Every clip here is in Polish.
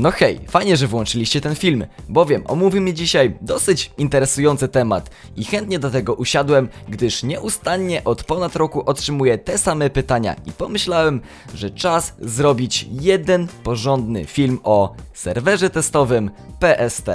No hej, fajnie, że włączyliście ten film, bowiem omówimy dzisiaj dosyć interesujący temat i chętnie do tego usiadłem, gdyż nieustannie od ponad roku otrzymuję te same pytania i pomyślałem, że czas zrobić jeden porządny film o serwerze testowym PST.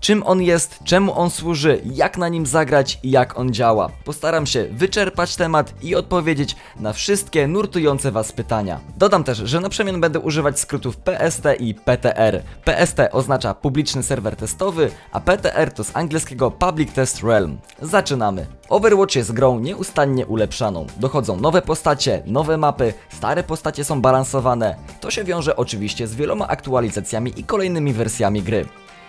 Czym on jest, czemu on służy, jak na nim zagrać i jak on działa. Postaram się wyczerpać temat i odpowiedzieć na wszystkie nurtujące Was pytania. Dodam też, że na przemian będę używać skrótów PST i PTR. PST oznacza publiczny serwer testowy, a PTR to z angielskiego Public Test Realm. Zaczynamy. Overwatch jest grą nieustannie ulepszaną. Dochodzą nowe postacie, nowe mapy, stare postacie są balansowane. To się wiąże oczywiście z wieloma aktualizacjami i kolejnymi wersjami gry.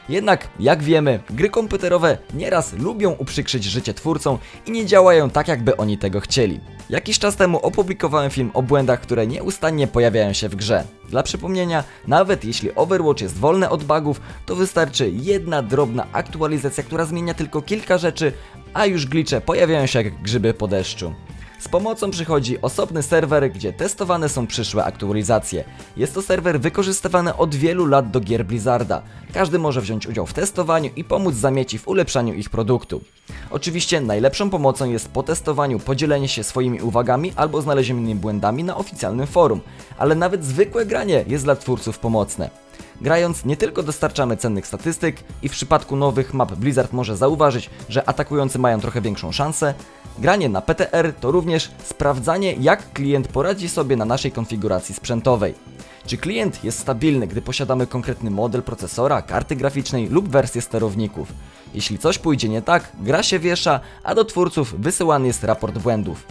Jednak, jak wiemy, gry komputerowe nieraz lubią uprzykrzyć życie twórcom i nie działają tak, jakby oni tego chcieli. Jakiś czas temu opublikowałem film o błędach, które nieustannie pojawiają się w grze. Dla przypomnienia, nawet jeśli Overwatch jest wolny od bugów, to wystarczy jedna drobna aktualizacja, która zmienia tylko kilka rzeczy, a już glicze pojawiają się jak grzyby po deszczu. Z pomocą przychodzi osobny serwer, gdzie testowane są przyszłe aktualizacje. Jest to serwer wykorzystywany od wielu lat do gier Blizzarda. Każdy może wziąć udział w testowaniu i pomóc zamieci w ulepszaniu ich produktu. Oczywiście najlepszą pomocą jest po testowaniu podzielenie się swoimi uwagami albo znalezionymi błędami na oficjalnym forum, ale nawet zwykłe granie jest dla twórców pomocne. Grając nie tylko dostarczamy cennych statystyk i w przypadku nowych map Blizzard może zauważyć, że atakujący mają trochę większą szansę, granie na PTR to również sprawdzanie jak klient poradzi sobie na naszej konfiguracji sprzętowej. Czy klient jest stabilny, gdy posiadamy konkretny model procesora, karty graficznej lub wersję sterowników? Jeśli coś pójdzie nie tak, gra się wiesza, a do twórców wysyłany jest raport błędów.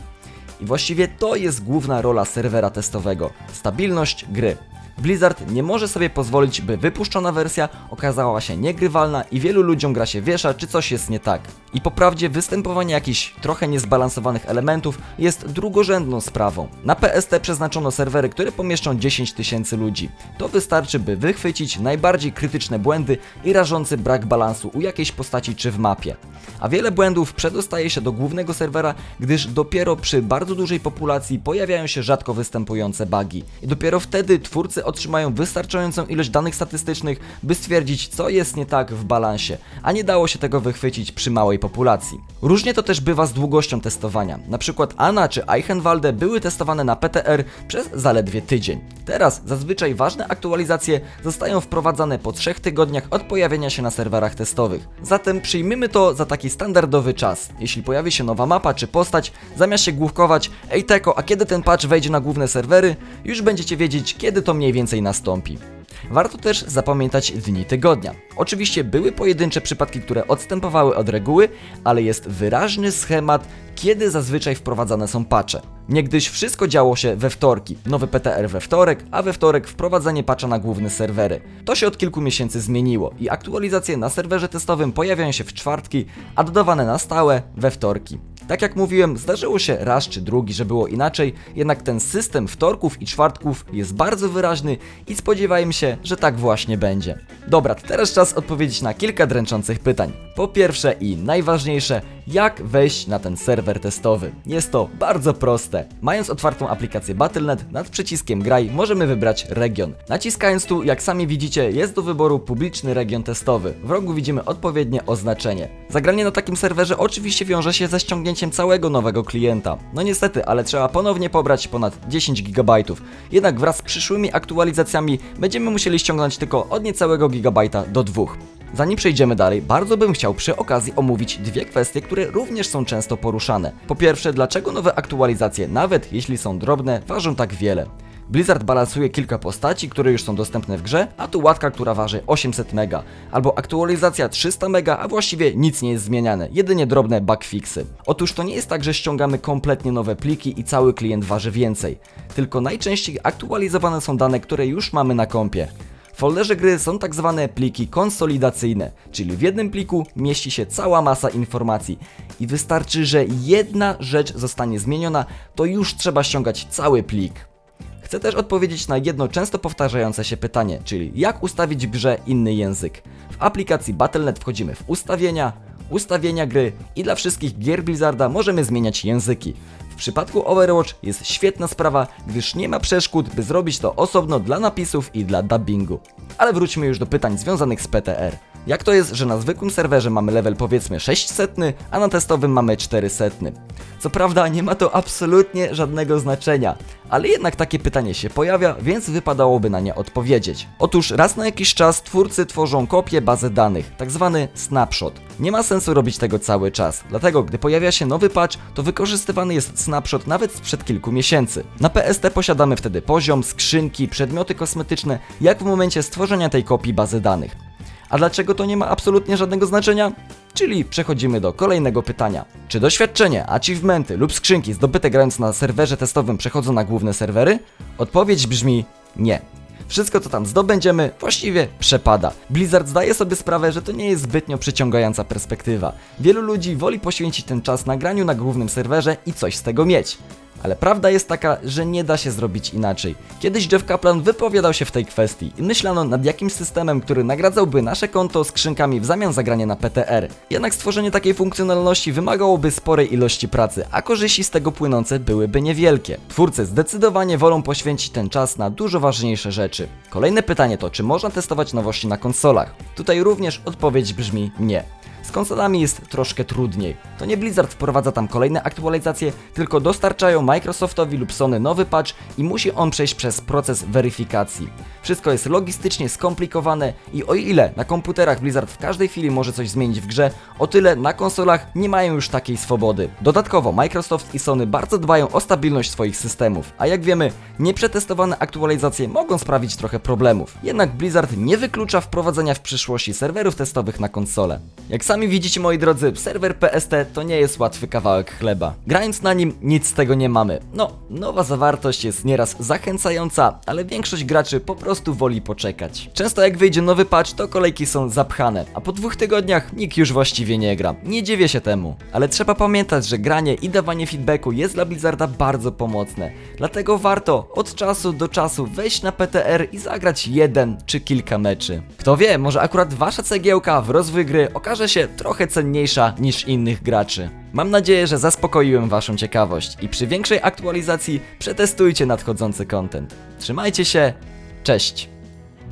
I właściwie to jest główna rola serwera testowego stabilność gry. Blizzard nie może sobie pozwolić, by wypuszczona wersja okazała się niegrywalna i wielu ludziom gra się wiesza, czy coś jest nie tak. I po prawdzie występowanie jakichś trochę niezbalansowanych elementów jest drugorzędną sprawą. Na PST przeznaczono serwery, które pomieszczą 10 tysięcy ludzi. To wystarczy, by wychwycić najbardziej krytyczne błędy i rażący brak balansu u jakiejś postaci czy w mapie. A wiele błędów przedostaje się do głównego serwera, gdyż dopiero przy bardzo dużej populacji pojawiają się rzadko występujące bugi. I dopiero wtedy twórcy otrzymają wystarczającą ilość danych statystycznych, by stwierdzić, co jest nie tak w balansie, a nie dało się tego wychwycić przy małej populacji. Różnie to też bywa z długością testowania. Na przykład Anna czy Eichenwalde były testowane na PTR przez zaledwie tydzień. Teraz zazwyczaj ważne aktualizacje zostają wprowadzane po trzech tygodniach od pojawienia się na serwerach testowych. Zatem przyjmijmy to za taki standardowy czas. Jeśli pojawi się nowa mapa czy postać, zamiast się główkować, ej teko, a kiedy ten patch wejdzie na główne serwery, już będziecie wiedzieć, kiedy to mniej więcej nastąpi. Warto też zapamiętać dni tygodnia. Oczywiście były pojedyncze przypadki, które odstępowały od reguły, ale jest wyraźny schemat, kiedy zazwyczaj wprowadzane są patche. Niegdyś wszystko działo się we wtorki, nowy PTR we wtorek, a we wtorek wprowadzenie patcha na główne serwery. To się od kilku miesięcy zmieniło i aktualizacje na serwerze testowym pojawiają się w czwartki, a dodawane na stałe we wtorki. Tak jak mówiłem, zdarzyło się raz czy drugi, że było inaczej, jednak ten system wtorków i czwartków jest bardzo wyraźny i spodziewajmy się, że tak właśnie będzie. Dobra, teraz czas odpowiedzieć na kilka dręczących pytań. Po pierwsze i najważniejsze, jak wejść na ten serwer testowy? Jest to bardzo proste. Mając otwartą aplikację Battle.net, nad przyciskiem Graj możemy wybrać region. Naciskając tu, jak sami widzicie, jest do wyboru publiczny region testowy. W rogu widzimy odpowiednie oznaczenie. Zagranie na takim serwerze oczywiście wiąże się ze ściągnięciem całego nowego klienta. No niestety, ale trzeba ponownie pobrać ponad 10 GB. Jednak wraz z przyszłymi aktualizacjami będziemy musieli ściągnąć tylko od niecałego gigabajta do dwóch. Zanim przejdziemy dalej, bardzo bym chciał przy okazji omówić dwie kwestie, które również są często poruszane. Po pierwsze, dlaczego nowe aktualizacje, nawet jeśli są drobne, ważą tak wiele? Blizzard balansuje kilka postaci, które już są dostępne w grze, a tu łatka, która waży 800 mega, albo aktualizacja 300 mega, a właściwie nic nie jest zmieniane, jedynie drobne bugfixy. Otóż to nie jest tak, że ściągamy kompletnie nowe pliki i cały klient waży więcej, tylko najczęściej aktualizowane są dane, które już mamy na kompie. Folderze gry są tak zwane pliki konsolidacyjne, czyli w jednym pliku mieści się cała masa informacji i wystarczy, że jedna rzecz zostanie zmieniona, to już trzeba ściągać cały plik. Chcę też odpowiedzieć na jedno często powtarzające się pytanie, czyli jak ustawić w grze inny język. W aplikacji Battle.net wchodzimy w ustawienia, ustawienia gry i dla wszystkich gier Blizzarda możemy zmieniać języki. W przypadku Overwatch jest świetna sprawa, gdyż nie ma przeszkód, by zrobić to osobno dla napisów i dla dubbingu. Ale wróćmy już do pytań związanych z PTR. Jak to jest, że na zwykłym serwerze mamy level powiedzmy 600, a na testowym mamy 400? Co prawda nie ma to absolutnie żadnego znaczenia, ale jednak takie pytanie się pojawia, więc wypadałoby na nie odpowiedzieć. Otóż raz na jakiś czas twórcy tworzą kopię bazy danych, tak zwany snapshot. Nie ma sensu robić tego cały czas, dlatego gdy pojawia się nowy patch, to wykorzystywany jest snapshot nawet sprzed kilku miesięcy. Na PST posiadamy wtedy poziom, skrzynki, przedmioty kosmetyczne, jak w momencie stworzenia tej kopii bazy danych. A dlaczego to nie ma absolutnie żadnego znaczenia? Czyli przechodzimy do kolejnego pytania. Czy doświadczenie, achievementy lub skrzynki zdobyte grając na serwerze testowym przechodzą na główne serwery? Odpowiedź brzmi nie. Wszystko co tam zdobędziemy właściwie przepada. Blizzard zdaje sobie sprawę, że to nie jest zbytnio przyciągająca perspektywa. Wielu ludzi woli poświęcić ten czas na graniu na głównym serwerze i coś z tego mieć. Ale prawda jest taka, że nie da się zrobić inaczej. Kiedyś Jeff Kaplan wypowiadał się w tej kwestii i myślano nad jakimś systemem, który nagradzałby nasze konto skrzynkami w zamian za granie na PTR. Jednak stworzenie takiej funkcjonalności wymagałoby sporej ilości pracy, a korzyści z tego płynące byłyby niewielkie. Twórcy zdecydowanie wolą poświęcić ten czas na dużo ważniejsze rzeczy. Kolejne pytanie to, czy można testować nowości na konsolach? Tutaj również odpowiedź brzmi nie. Z konsolami jest troszkę trudniej. To nie Blizzard wprowadza tam kolejne aktualizacje, tylko dostarczają Microsoftowi lub Sony nowy patch i musi on przejść przez proces weryfikacji. Wszystko jest logistycznie skomplikowane i o ile na komputerach Blizzard w każdej chwili może coś zmienić w grze, o tyle na konsolach nie mają już takiej swobody. Dodatkowo Microsoft i Sony bardzo dbają o stabilność swoich systemów, a jak wiemy, nieprzetestowane aktualizacje mogą sprawić trochę problemów. Jednak Blizzard nie wyklucza wprowadzenia w przyszłości serwerów testowych na konsole. Jak sami widzicie moi drodzy, serwer PST to nie jest łatwy kawałek chleba. Grając na nim nic z tego nie mamy. No, nowa zawartość jest nieraz zachęcająca, ale większość graczy po prostu woli poczekać. Często jak wyjdzie nowy patch, to kolejki są zapchane, a po dwóch tygodniach nikt już właściwie nie gra. Nie dziwię się temu. Ale trzeba pamiętać, że granie i dawanie feedbacku jest dla Blizzarda bardzo pomocne. Dlatego warto od czasu do czasu wejść na PTR i zagrać jeden czy kilka meczy. Kto wie, może akurat wasza cegiełka w rozwój gry okaże się trochę cenniejsza niż innych graczy. Mam nadzieję, że zaspokoiłem waszą ciekawość i przy większej aktualizacji przetestujcie nadchodzący content. Trzymajcie się, cześć!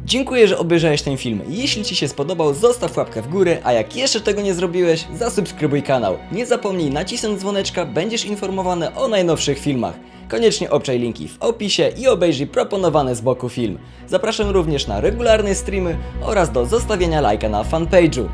Dziękuję, że obejrzałeś ten film. Jeśli Ci się spodobał, zostaw łapkę w górę, a jak jeszcze tego nie zrobiłeś, zasubskrybuj kanał. Nie zapomnij nacisnąć dzwoneczka, będziesz informowany o najnowszych filmach. Koniecznie obczaj linki w opisie i obejrzyj proponowany z boku film. Zapraszam również na regularne streamy oraz do zostawienia lajka na fanpage'u.